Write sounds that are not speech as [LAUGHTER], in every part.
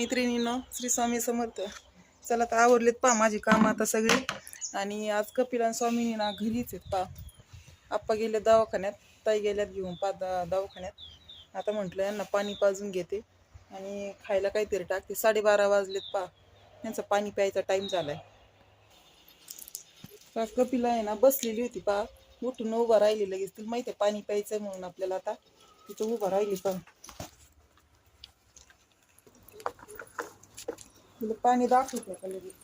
मैत्रिणीनं श्री स्वामी समर्थ. चला तर आवरलेत पा माझी कामं आता सगळी. आणि आज कपिल आणि स्वामीनी ना घरीच आहेत पा आप्पा गेले दवाखान्यात ताई गेल्यात घेऊन पा दा दवाखान्यात. आता म्हटलं यांना पाणी पाजून घेते. आणि खायला काहीतरी टाकते. साडेबारा वाजलेत पा यांचा पाणी प्यायचा टाईम झालाय. पा कपिला आहे ना बसलेली होती पा उठून उभा राहिली लगेच. तुला माहिती आहे पाणी प्यायचंय म्हणून आपल्याला आता. तिथं उभा राहिली पा तुला पाणी दाखवतो का लगेच?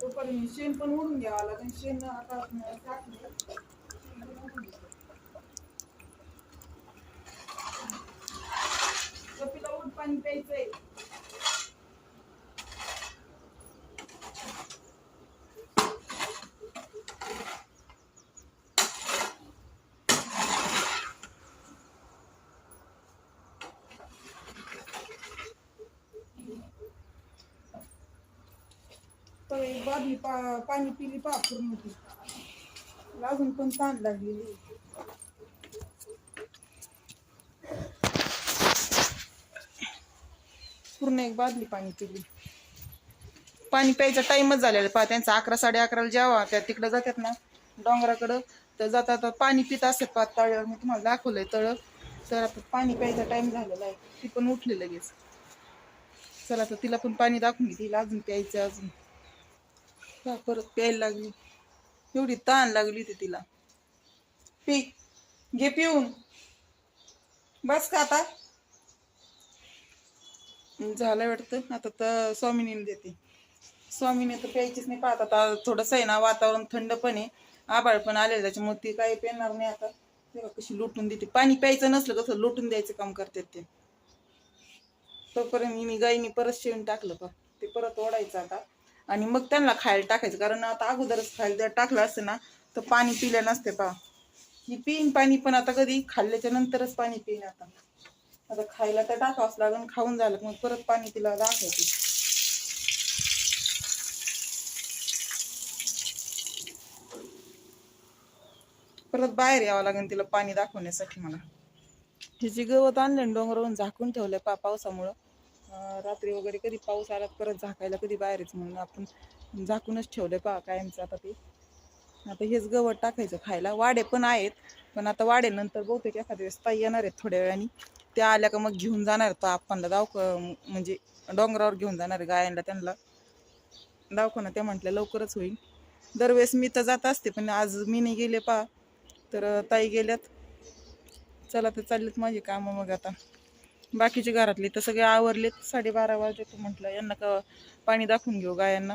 तोपर्यंत शेण पण उडून घ्यावं लागेल. शेण आता टाकलं कपिला उठ पाणी प्यायचंय तर पा पाणी पिली पा पूर्ण ती अजून पण ताण लागलेली पूर्ण एक बादली पाणी पिली. पाणी प्यायचा टाइमच झालेला पहा त्यांचा अकरा साडे अकराला जेव्हा त्या तिकडं जातात ना डोंगराकडं तर जाता पाणी पित असतात. पा तळ्यावर मी तुम्हाला दाखवलंय तळ. तर आता पाणी प्यायचा टाइम झालेला आहे. ती पण उठली लगेच. चला तर तिला पण पाणी दाखवून घे तिला अजून प्यायचं अजून. का परत प्यायला लागली. एवढी ताण लागली होती तिला. पी घे पिऊन. बस का आता? झालं वाटतं. आता तर स्वामिनीने देते. स्वामीने तर प्यायचीच नाही पाहत. आता थोडंसं आहे ना वातावरण थंड पण आहे. आभाळ पण आलेलं त्याच्यामुळे ती काही पेणार नाही आता. तेव्हा कशी लुटून देते. पाणी प्यायचं नसलं कसं लुटून द्यायचं काम करतात ते. तोपर्यंत मी गाईनी परत शेवून टाकलं पा ते परत ओढायचं आता. आणि मग त्यांना खायला टाकायचं. कारण आता अगोदरच खायला जर टाकलं असतं ना तर पाणी पिल्या नसते पा ही पिईन पाणी पण आता कधी खाल्ल्याच्या नंतरच पाणी पिईन आता. आता खायला तर टाकावंच लागेल खाऊन झालं मग परत पाणी तिला दाखवते. परत बाहेर यावं लागेल तिला पाणी दाखवण्यासाठी मला. तिची गवत आणलं डोंगरावरून झाकून ठेवलंय पा पावसामुळं. रात्री वगैरे कधी पाऊस आला परत झाकायला कधी बाहेरच. म्हणून आपण झाकूनच ठेवलंय पा कायमचं आता ते. आता हेच गवत टाकायचं खायला. वाडे पण आहेत पण आता वाडेनंतर बहुतेक एखाद्या वेळेस ताई येणार आहेत थोड्या वेळाने. त्या आल्या का मग घेऊन जाणार तो आपणला दाव म्हणजे डोंगरावर घेऊन जाणार आहे गायांना त्यांना. दावखाना त्या म्हटल्या लवकरच होईल. दरवेळेस मी तर जात असते पण आज मी नाही गेले पा तर ताई गेल्यात. चला तर चाललेत माझी कामं मग आता. बाकीचे घरातले तर सगळे आवरलेत. साडेबारा वाजले तू म्हटलं यांना का पाणी दाखवून घेऊ गायांना?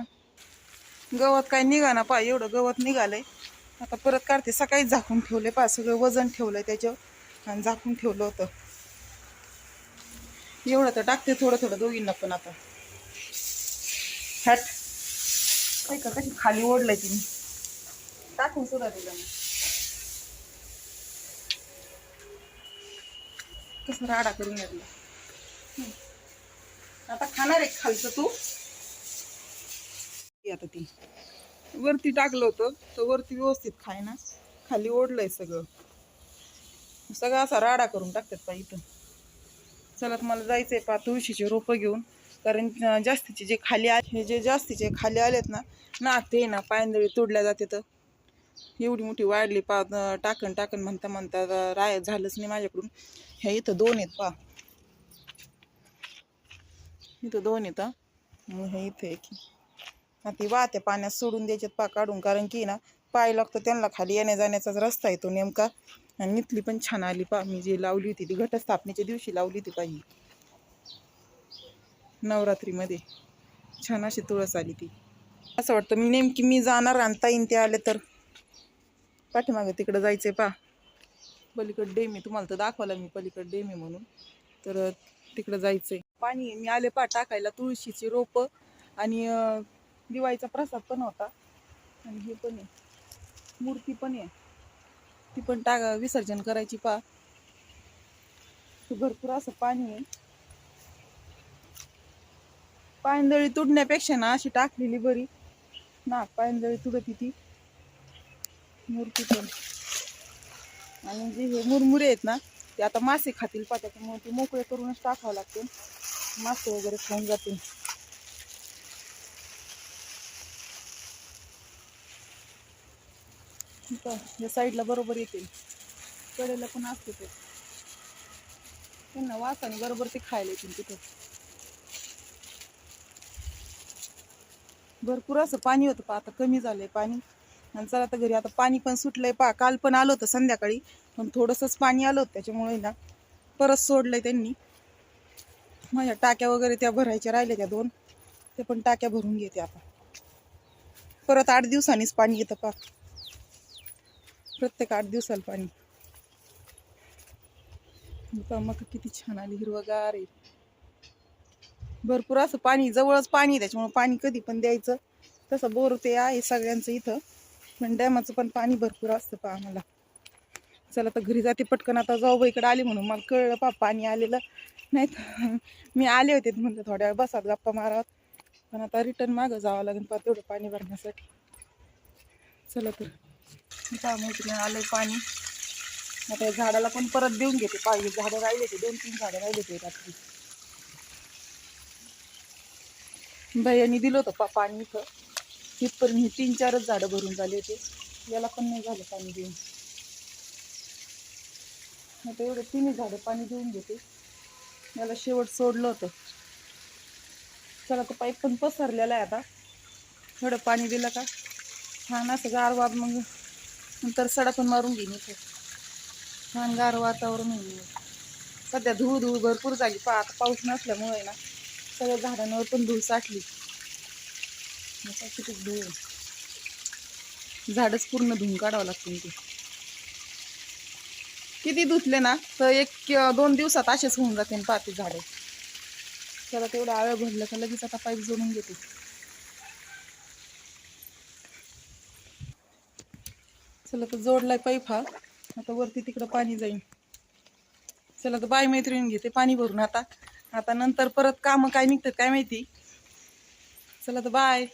गवत काय निघा ना पा एवढं गवत निघालंय. आता परत काढते सकाळीच झाकून ठेवले पा सगळं वजन ठेवलंय त्याच्यावर आणि झाकून ठेवलं होतं. एवढं तर टाकते थोडं थोडं दोघींना पण आता. हॅट. काय का कशी खाली ओढलंय तिने. टाकून सुद्धा दिलं मी राडा करून घेतला. आता खाणार आहे खालचं तू. आता ती. वरती टाकलं होतं तर वरती व्यवस्थित खाय ना खाली ओढलंय सगळं. सगळं असा राडा करून टाकतात पा इथं. चला तर मला जायचंय पा तुळशीचे रोपं घेऊन. कारण जास्तीचे जे खाली आले हे जे जास्तीचे खाली आलेत ना ना ते ना पायंदळी तोडल्या जाते तर. एवढी मोठी वाढली पा टाकण टाकन टाकन म्हणता म्हणता राय झालंच नाही माझ्याकडून. ह्या इथं दोन आहेत पा इथं दोन आहेत हे. इथे एक. ती वाहत्या पाण्यात सोडून द्यायच्यात पा काढून. कारण की ना पाय लागतं त्यांना खाली येण्या जाण्याचाच रस्ता येतो नेमका. आणि इथली पण छान आली पा मी जी लावली होती ती घटस्थापनेच्या दिवशी लावली होती पाहिजे नवरात्रीमध्ये. छान अशी तुळस आली ती. असं वाटतं मी नेमकी मी जाणार आणि ताईन ते आले तर. पाठीमागे तिकडं जायचं आहे पा पलीकड डेमी तुम्हाला तर दाखवायला मी पलीकड डेमी म्हणून. तर तिकडं जायचंय. पाणी मी आले पा टाकायला तुळशीची रोपं आणि दिवाळीचा प्रसाद पण होता. आणि हे पण आहे. मूर्ती पण आहे. ती पण टाक विसर्जन करायची पा भरपूर असं पाणी आहे. पायंदळी तुडण्यापेक्षा ना अशी टाकलेली बरी. ना पायंदळी तुडत ती मूर्ती पण. आणि जे हे मुरमुरे आहेत ना ते आता मासे खातील पा त्याच्यामुळे ते मोकळे करूनच टाकावं लागते मासे वगैरे खाऊन जातील. या साईडला बरोबर येतील. कडेला पण असते ते. त्यांना वासाने बरोबर ते खायला येतील तिथं. भरपूर असं पाणी होतं पा आता कमी झालंय पाणी. आणि चला आता घरी आता पाणी पण सुटलंय. पा काल पण आलं होतं संध्याकाळी पण थोडंसंच पाणी आलं होतं त्याच्यामुळे ना परत सोडलंय त्यांनी. माझ्या टाक्या वगैरे त्या भरायच्या राहिल्या त्या दोन. ते पण टाक्या भरून घेते आता. परत आठ दिवसांनीच पाणी येतं पा. प्रत्येक आठ दिवसाला पाणी. मग किती छान आली हिरवगार आहे. भरपूर असं पाणी जवळच पाणी आहे त्याच्यामुळे पाणी कधी पण द्यायचं. तसं बोर ते आहे सगळ्यांचं इथं. पण डॅमाचं पण पाणी भरपूर असतं पहा आम्हाला. चला तर घरी जाते पटकन. आता जाऊ इकडे आली म्हणून. मला कळलं पा पाणी आलेलं. नाही तर [LAUGHS] मी आले होते म्हणलं थोड्या वेळ बसात गप्पा मारावत पण आता रिटर्न मागं जावं लागेल पा तेवढं पाणी भरण्यासाठी. चला तर. पहा मैत्रिणी आलंय पाणी. आता या झाडाला पण परत देऊन घेते. पाहिजे झाडं राहिले होते. दोन तीन झाडं राहिले ते रात्री. भैयानी दिलं होतं पा पाणी इथं. इथपर्यंत ही तीन चारच झाडं भरून झाले होते. याला पण नाही झालं पाणी देऊन. आता एवढं तिन्ही झाडं पाणी देऊन घेते. याला शेवट सोडलं होतं. चला तर पाईप पण पसरलेला आहे आता. थोडं पाणी दिलं का? छान असं गारवाद मग नंतर सडा पण मारून घेईन इथे. छान गार वातावरण होईल सध्या धूळ धूळ भरपूर झाली. पा आता पाऊस नसल्यामुळे ना सगळ्या झाडांवर पण धूळ साठली. आता किती धूळ झाडच पूर्ण धुवून काढावं लागतं ते. किती धुतले ना तर एक दोन दिवसात असेच होऊन जाते पाहते झाडे. त्याला तेवढं आळं भरलं का लगेच आता पाईप जोडून घेते. चला तर जोडलाय पाईप हा. आता वरती तिकडं पाणी जाईल चला तर बाय मैत्रीण घेते पाणी भरून आता. आता नंतर परत कामं काय निघतात काय माहिती? चला तर बाय.